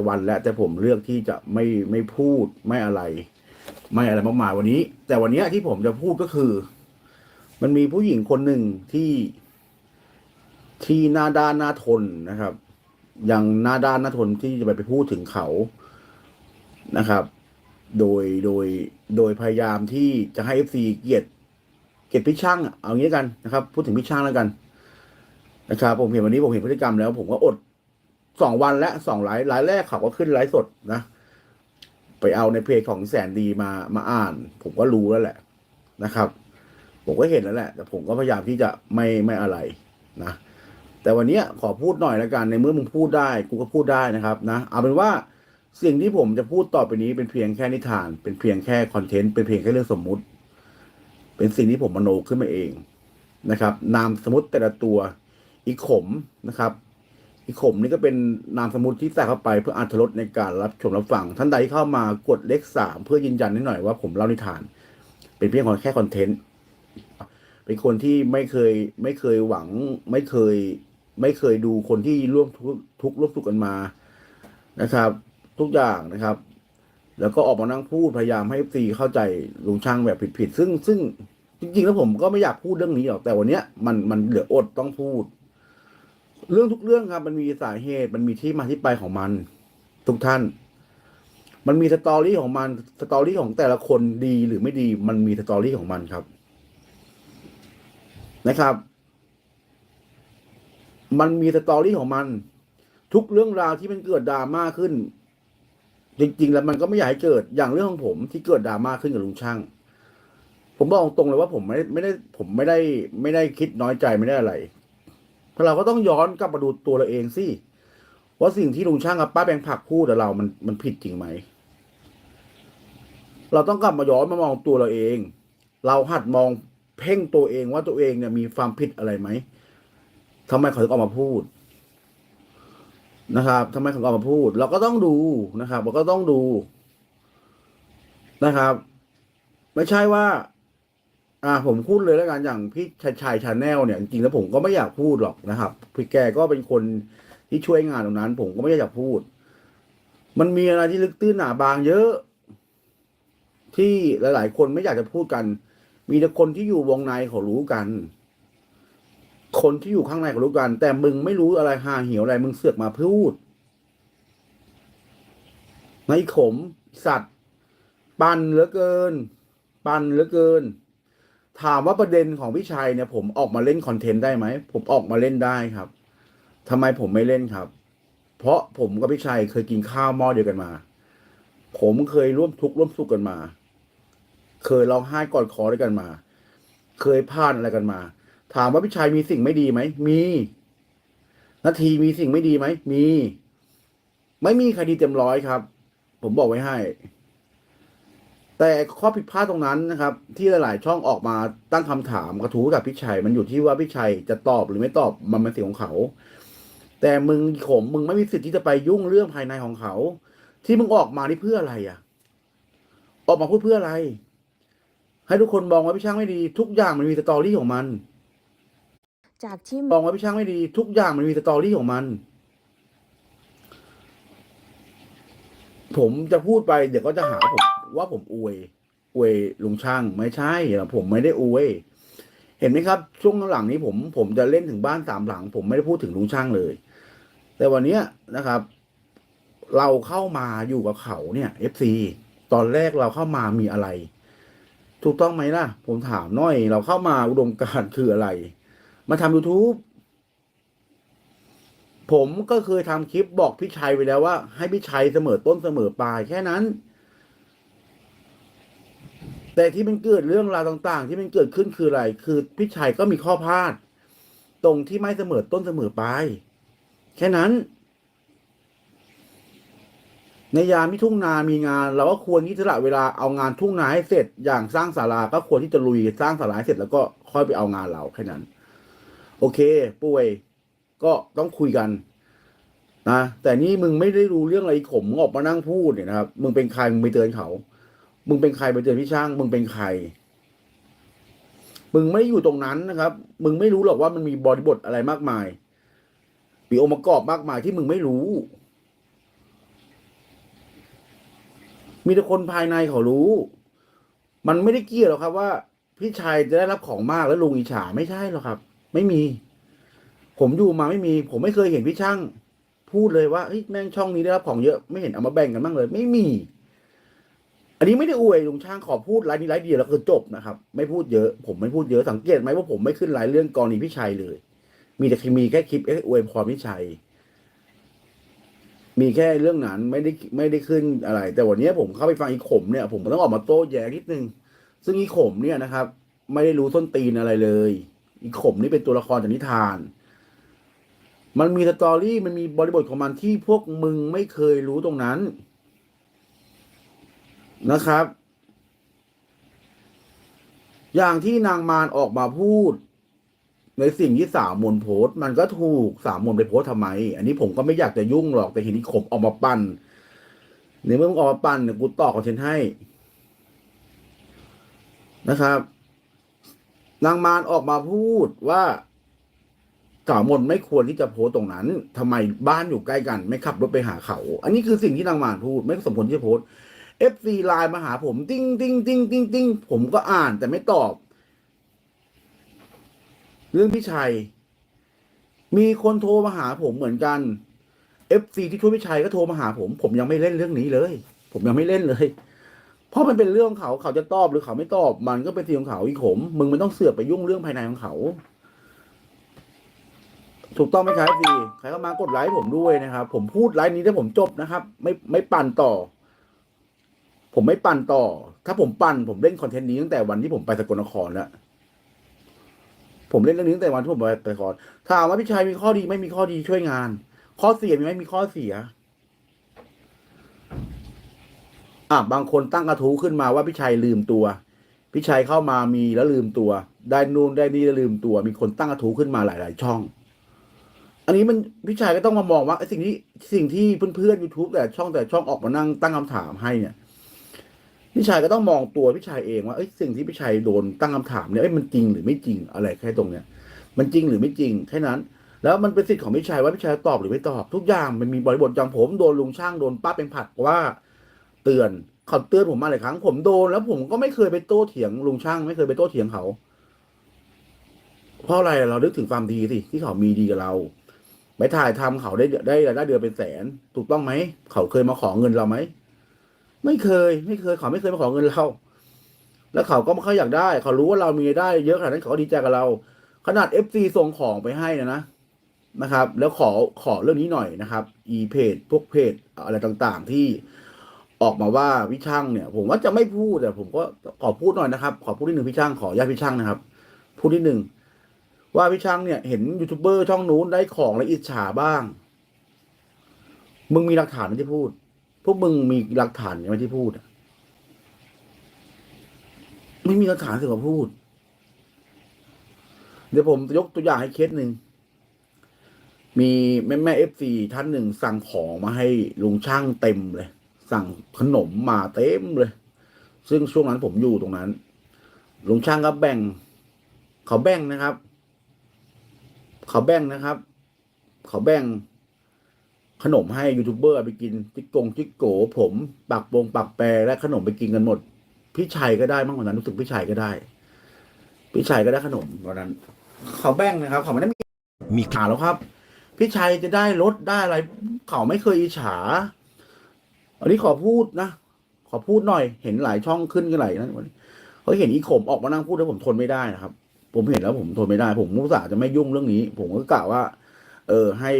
ายวันแล้วแต่ผมเลือกที่จะไม่ไม่พูดไม่อะไร ไม่อะไรมากมายวันนี้ แต่วันนี้ที่ผมจะพูดก็คือ มันมีผู้หญิงคนหนึ่งที่ที่หน้าด้านหน้าทนนะครับ ยังหน้าด้านหน้าทนที่จะไปไปพูดถึงเขานะครับ โดยโดยโดยพยายามที่จะให้เอฟซีเกียดเกียดพี่ช่างเอางี้กันนะครับ พูดถึงพี่ช่างแล้วกันนะครับ ผมเห็นวันนี้ผมเห็นพฤติกรรมแล้ว ผมก็อด สองวันและสองไลฟ์ไลฟ์แรกเขาก็ขึ้นไลฟ์สดนะ ไปเอาในเพจของแสนดีมามาอ่าน ผมก็รู้แล้วแหละนะครับ ผมก็เห็นแล้วแหละ แต่ผมก็พยายามที่จะไม่ไม่อะไรนะ แต่วันนี้ขอพูดหน่อยละกันในเมื่อมึงพูดได้ กูก็พูดได้นะครับนะเอาเป็นว่าสิ่งที่ผมจะพูดต่อไปนี้เป็นเพียงแค่นิทาน เป็นเพียงแค่คอนเทนต์เป็นเพียงแค่เรื่องสมมุติ เป็นสิ่งที่ผมมโนขึ้นมาเองนะครับ นามสมมติแต่ละตัวอีขมนะครับ อีขมนี่ก็เป็นนามสมมติที่ใส่เข้าไปเพื่ออัธรสในการรับชมรับฟัง ท่านใดเข้ามากดเลขสามเพื่อยืนยันนิดหน่อยว่าผมเล่านิทาน เป็นเพียงแค่คอนเทนต์เป็นคนที่ไม่เคยไม่เคยหวัง ไม่เคย ไม่เคยดูคนที่ร่วมทุกข์ทุกข์ร่วมสุขกันมานะครับ ทุกอย่างนะครับ แล้วก็ออกมานั่งพูดพยายามให้ซีเข้าใจลุงช่างแบบผิดๆซึ่งซึ่งจริงๆแล้วผมก็ไม่อยากพูดเรื่องนี้หรอกแต่วันเนี้ยมันมันเหลืออดต้องพูด เรื่องทุกเรื่องครับมันมีสาเหตุ มันมีที่มาที่ไปของมัน ทุกท่าน มันมีสตอรี่ของมันสตอรี่ของแต่ละคนดีหรือไม่ดี มันมีสตอรี่ของมันครับ นะครับ มันมีสตอรี่ของมัน ทุกเรื่องราวที่มันเกิดดราม่าขึ้น จริง ๆ แล้วมันก็ไม่อยากให้เกิดอย่างเรื่องของผมที่เกิดดราม่าขึ้นกับลุงช่างผมบอกตรงเลยว่าผมไม่ได้ไม่ได้ผมไม่ได้ไม่ได้คิดน้อยใจไม่ได้อะไร เราะเราก็ต้องย้อนกลับมาดูตัวเราเองสิว่าสิ่งที่ลุงช่างกับป้าแบงผักพูดกับเรา มันมันผิดจริงไหม เราต้องกลับมาย้อนมามองตัวเราเอง เราหัดมองเพ่งตัวเองว่าตัวเองเนี่ยมีความผิดอะไรไหมทำไมเขาถึงออกมาพูดนะครับทำไมเขาถึงออกมาพูด เราก็ต้องดูนะครับ เราก็ต้องดูนะครับ ไม่ใช่ว่า อ่าผมพูดเลยแล้วกันอย่างพี่ชายชายชาแนลเนี่ยจริงๆแล้วผมก็ไม่อยากพูดหรอกนะครับพี่แกก็เป็นคนที่ช่วยงานตรงนั้น ผมก็ไม่อยากพูด มันมีอะไรที่ลึกตื้นหนาบางเยอะ ที่หลาย ๆ คนไม่อยากจะพูดกัน มีแต่คนที่อยู่วงในเขารู้กัน คนที่อยู่ข้างในเขารู้กัน แต่มึงไม่รู้อะไรหาเหี่ยวอะไรมึงเสือกมาพูดในขมสัตว์ ปันเหลือเกิน ปันเหลือเกิน ถามว่าประเด็นของพี่ชัยเนี่ย ผมออกมาเล่นคอนเทนต์ได้ไหมผมออกมาเล่นได้ครับทำไมผมไม่เล่นครับ เพราะผมกับพี่ชัยเคยกินข้าวหม้อเดียวกันมา ผมเคยร่วมทุกข์ร่วมสุขกันมา เคยร้องไห้กอดคอด้วยกันมา เคยพลาดอะไรกันมา ถามว่าพี่ชัยมีสิ่งไม่ดีไหมมีนาทีมีสิ่งไม่ดีไหมมี ไม่มีใครดีเต็มร้อยครับ ผมบอกไว้ให้ แต่ข้อผิดพลาดตรงนั้นนะครับ ที่หลาย ๆ ช่องออกมาตั้งคำถามกระทู้กับพี่ชัย มันอยู่ที่ว่าพี่ชัยจะตอบหรือไม่ตอบมันเป็นสิ่งของเขา แต่มึงขมมึงไม่มีสิทธิ์ที่จะไปยุ่งเรื่องภายในของเขา ที่มึงออกมานี่เพื่ออะไรอะ ออกมาพูดเพื่ออะไร ให้ทุกคนมองว่าพี่ช่างไม่ดี ทุกอย่างมันมีสตอรี่ของมัน จากที่มองว่าพี่ช่างไม่ดี ทุกอย่างมันมีสตอรี่ของมันผมจะพูดไปเดี๋ยวก็จะหาผม ว่าผมอวย อวยลุงช่างไม่ใช่ผมไม่ได้อวย เห็นไหมครับ ช่วงหลังนี้ผมผมจะเล่นถึงบ้านสามหลัง ผมไม่ได้พูดถึงลุงช่างเลย แต่วันนี้นะครับ เราเข้ามาอยู่กับเขาเนี่ยเอฟซีตอนแรกเราเข้ามามีอะไร ถูกต้องไหมล่ะ ผมถามน่อย เราเข้ามาอุดมการณ์คืออะไร มาทำ YouTube ผมก็เคยทำคลิปบอกพี่ชัยไปแล้วว่า ให้พี่ชัยเสมอต้นเสมอปลายแค่นั้น แต่ที่มันเกิดเรื่องราวต่างๆ ที่มันเกิดขึ้นคืออะไร คือพี่ชัยก็มีข้อพลาด ตรงที่ไม่เสมอต้นเสมอปลายแค่นั้น ในยามที่ทุ่งนามีงาน เราก็ควรที่จะละเวลาเอางานทุ่งนาให้เสร็จ อย่างสร้างศาลาก็ควรที่จะลุยสร้างศาลาให้เสร็จแล้วก็ค่อยไปเอางานเราแค่นั้น โอเค ป่วย ก็ต้องคุยกันนะแต่นี่มึงไม่ได้รู้เรื่องอะไรขมมึงออกมานั่งพูดเนี่ยนะครับ มึงเป็นใครมึงไปเตือนเขา มึงเป็นใครไปเตือนพี่ช่าง มึงเป็นใคร มึงไม่อยู่ตรงนั้นนะครับ มึงไม่รู้หรอกว่ามันมีบริบทอะไรมากมายมีองค์ประกอบมากมายที่มึงไม่รู้ มีแต่คนภายในเขารู้ มันไม่ได้เกี่ยวหรอกครับ ว่า พี่ชายจะได้รับของมากแล้วลุงอิจฉาไม่ใช่หรอกครับ ไม่มี ผมอยู่มาไม่มี ผมไม่เคยเห็นพี่ช่าง พูดเลยว่าเฮ้ยแม่งช่องนี้ได้รับของเยอะ ไม่เห็นเอามาแบ่งกันบ้างเลย ไม่มี อันนี้ไม่ได้อวยลุงช่างขอพูดไลน์นี้ไลน์เดียวแล้วคือจบนะครับ ไม่พูดเยอะ ผมไม่พูดเยอะสังเกตไหมว่าผมไม่ขึ้นไลน์เรื่องกรณีพี่ชัยเลย มีแต่มีแค่คลิปเอ้อวยพรพี่ชัย มีแค่เรื่องนั้นไม่ได้ไม่ได้ขึ้นอะไร แต่วันนี้ผมเข้าไปฟังอีขมเนี่ย ผมต้องออกมาโต้แย้งนิดนึง ซึ่งอีขมเนี่ยนะครับ ไม่ได้รู้ต้นตีนอะไรเลย อีขมนี่เป็นตัวละครจากนิทาน มันมีสตอรี่มันมีบริบทของมันที่พวกมึงไม่เคยรู้ตรงนั้น นะครับ อย่างที่นางมารออกมาพูด ในสิ่งที่สาวมนโพสมันก็ถูกสาวมนไปโพสทำไม อันนี้ผมก็ไม่อยากจะยุ่งหรอกแต่เห็นที่ขมออกมาปั้นในเมื่อมึงออกมาปั้นเนี่ยกูต่อคอนเทนต์ให้นะครับ นางมารออกมาพูดว่าสาวมนไม่ควรที่จะโพสตรงนั้นทำไมบ้านอยู่ใกล้กัน ไม่ขับรถไปหาเขา อันนี้คือสิ่งที่นางมารพูด ไม่สมควรที่จะโพส เอฟซีไลน์มาหาผมติ้งติ้งติ้งติ้งติ้งผมก็อ่านแต่ไม่ตอบ เรื่องพี่ชัย มีคนโทรมาหาผมเหมือนกันเอฟซีที่ช่วยพี่ชัยก็โทรมาหาผม ผมยังไม่เล่นเรื่องนี้เลย ผมยังไม่เล่นเลย เพราะมันเป็นเรื่องเขาเขาจะตอบหรือเขาไม่ตอบ มันก็เป็นสิ่งของเขาอีกผม มึงไม่ต้องเสือกไปยุ่งเรื่องภายในของเขา ถูกต้องไหมครับพี่ใครเข้ามากดไลค์ผมด้วยนะครับ ผมพูดไลค์นี้ถ้าผมจบนะครับ ไม่ไม่ปั่นต่อ ผมไม่ปั่นต่อ ถ้าผมปั่นผมเล่นคอนเทนต์นี้ตั้งแต่วันที่ผมไปสกลนครแล้วผมเล่นเรื่องนี้ตั้งแต่วันที่ผมไปสกลนครถามว่าพี่ชายมีข้อดีไม่มีข้อดีช่วยงาน ข้อเสียมีไหมมีข้อเสีย อะบางคนตั้งกระทู้ขึ้นมาว่าพี่ชัยลืมตัวพี่ชัยเข้ามามีแล้วลืมตัว ได้นู่นได้นี่แล้วลืมตัว มีคนตั้งกระทู้ขึ้นมาหลาย ๆ ช่อง อันนี้มันพี่ชัยก็ต้องมามองว่าสิ่งที่สิ่งที่เพื่อนๆ YouTube แต่ช่องแต่ช่องออกมานั่งตั้งคำถามให้เนี่ย พี่ชายก็ต้องมองตัวพี่ชายเองว่าเอ้ยสิ่งที่พี่ชายโดนตั้งคำถามเนี่ยเอ้ยมันจริงหรือไม่จริงอะไรแค่ตรงเนี้ย มันจริงหรือไม่จริงแค่นั้น แล้วมันเป็นสิทธิ์ของพี่ชายว่าพี่ชายตอบหรือไม่ตอบ ทุกอย่างมันมีบริบทอย่างผมโดนลุงช่างโดนป้าเป็นผัดว่า เตือนเขาเตือนผมมาหลายครั้ง ผมโดนแล้วผมก็ไม่เคยไปโต้เถียงลุงช่าง ไม่เคยไปโต้เถียงเขา เพราะอะไรเรานึกถึงความดีสิที่เขามีดีกับเราไปถ่ายทำเขาได้ได้รายได้เดือนเป็นแสน ถูกต้องไหมเขาเคยมาขอเงินเราไหม ไม่เคย ไม่เคยเขาไม่เคยมาขอเงินเราแล้วเขาก็ไม่ค่อยอยากได้ เขารู้ว่าเรามีได้ เยอะขนาดนั้นเขาก็ดีใจกับเรา ขนาดเอฟซีส่งของไปให้นะนะนะครับ แล้วขอขอเรื่องนี้หน่อยนะครับ อีเพจพวกเพจอะไรต่างๆที่ออกมาว่าพี่ช่างเนี่ย ผมว่าจะไม่พูดแต่ผมก็ขอพูดหน่อยนะครับ ขอพูดนิดหนึ่งพี่ช่างขอญาตพี่ช่างนะครับ พูดนิดหนึ่งว่าพี่ช่างเนี่ยเห็นยูทูบเบอร์ช่องนู้นได้ของแล้วอิจฉาบ้าง มึงมีหลักฐานที่พูด พวกมึงมีหลักฐานไหมที่พูดอะไม่มีหลักฐานสิมาพูด เดี๋ยวผมยกตัวอย่างให้เคสหนึ่ง มีแม่แม่เอฟซีท่านหนึ่งสั่งของมาให้ลุงช่างเต็มเลย สั่งขนมมาเต็มเลย ซึ่งช่วงนั้นผมอยู่ตรงนั้น ลุงช่างก็แบ่ง เขาแบ่งนะครับ เขาแบ่งนะครับ เขาแบ่ง ขนมให้ยูทูบเบอร์ไปกินจิกกงจิกโกผมปักโปงปักแปรและขนมไปกินกันหมด พี่ชัยก็ได้บ้างวันนั้นรู้สึกพี่ชัยก็ได้ พี่ชัยก็ได้ขนมวันนั้นเขาแบ่งนะครับเขาไม่ได้มีมีอิจฉาแล้วครับ พี่ชัยจะได้รถได้อะไร เขาไม่เคยอิจฉา อันนี้ขอพูดนะขอพูดหน่อยเห็นหลายช่องขึ้นกันหลายนะวันนี้เขาเห็นอีขมออกมานั่งพูดแล้วผมทนไม่ได้นะครับ ผมเห็นแล้วผมทนไม่ได้ ผมมุสาจะไม่ยุ่งเรื่องนี้ ผมก็กล่าวว่า เออให้